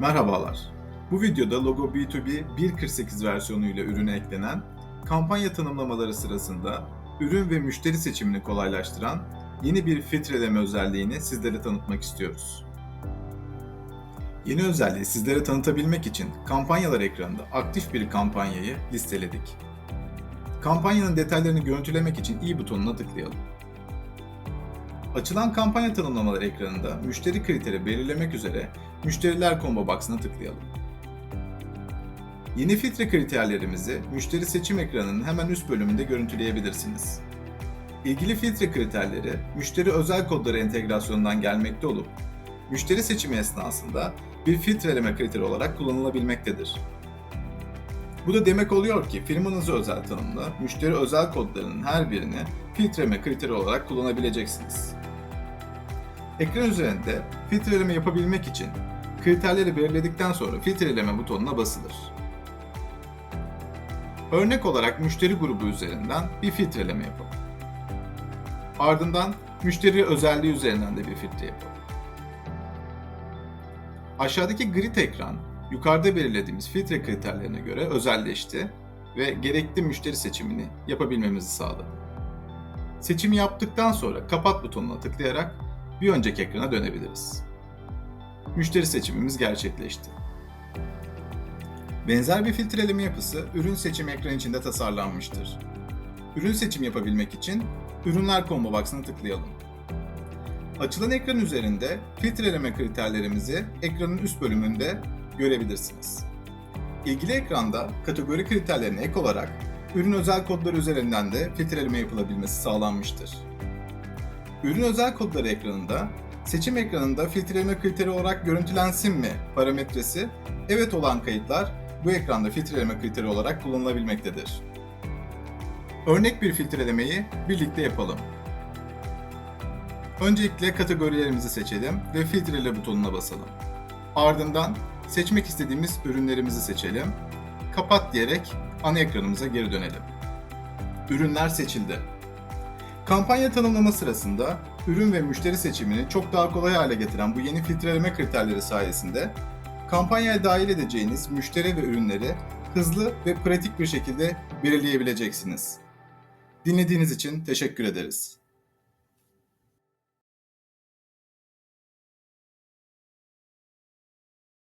Merhabalar. Bu videoda Logo B2B 1.48 versiyonuyla ürüne eklenen, kampanya tanımlamaları sırasında ürün ve müşteri seçimini kolaylaştıran yeni bir filtreleme özelliğini sizlere tanıtmak istiyoruz. Yeni özelliği sizlere tanıtabilmek için kampanyalar ekranında aktif bir kampanyayı listeledik. Kampanyanın detaylarını görüntülemek için i butonuna tıklayalım. Açılan kampanya tanımlamaları ekranında müşteri kriteri belirlemek üzere Müşteriler combo box'ına tıklayalım. Yeni filtre kriterlerimizi müşteri seçim ekranının hemen üst bölümünde görüntüleyebilirsiniz. İlgili filtre kriterleri müşteri özel kodları entegrasyonundan gelmekte olup, müşteri seçimi esnasında bir filtreleme kriteri olarak kullanılabilmektedir. Bu da demek oluyor ki firmanızı özel tanımlı, müşteri özel kodlarının her birini filtreleme kriteri olarak kullanabileceksiniz. Ekran üzerinde filtreleme yapabilmek için kriterleri belirledikten sonra filtreleme butonuna basılır. Örnek olarak müşteri grubu üzerinden bir filtreleme yapalım. Ardından müşteri özelliği üzerinden de bir filtre yapalım. Aşağıdaki grid ekran yukarıda belirlediğimiz filtre kriterlerine göre özelleşti ve gerekli müşteri seçimini yapabilmemizi sağladı. Seçimi yaptıktan sonra kapat butonuna tıklayarak bir önceki ekrana dönebiliriz. Müşteri seçimimiz gerçekleşti. Benzer bir filtreleme yapısı ürün seçim ekranı içinde tasarlanmıştır. Ürün seçim yapabilmek için Ürünler combo box'ına tıklayalım. Açılan ekran üzerinde filtreleme kriterlerimizi ekranın üst bölümünde görebilirsiniz. İlgili ekranda kategori kriterlerine ek olarak ürün özel kodları üzerinden de filtreleme yapılabilmesi sağlanmıştır. Ürün özel kodları ekranında seçim ekranında filtreleme kriteri olarak görüntülensin mi parametresi evet olan kayıtlar bu ekranda filtreleme kriteri olarak kullanılabilmektedir. Örnek bir filtrelemeyi birlikte yapalım. Öncelikle kategorilerimizi seçelim ve filtrele butonuna basalım. Ardından seçmek istediğimiz ürünlerimizi seçelim. Kapat diyerek ana ekranımıza geri dönelim. Ürünler seçildi. Kampanya tanımlama sırasında ürün ve müşteri seçimini çok daha kolay hale getiren bu yeni filtreleme kriterleri sayesinde kampanyaya dahil edeceğiniz müşteri ve ürünleri hızlı ve pratik bir şekilde belirleyebileceksiniz. Dinlediğiniz için teşekkür ederiz.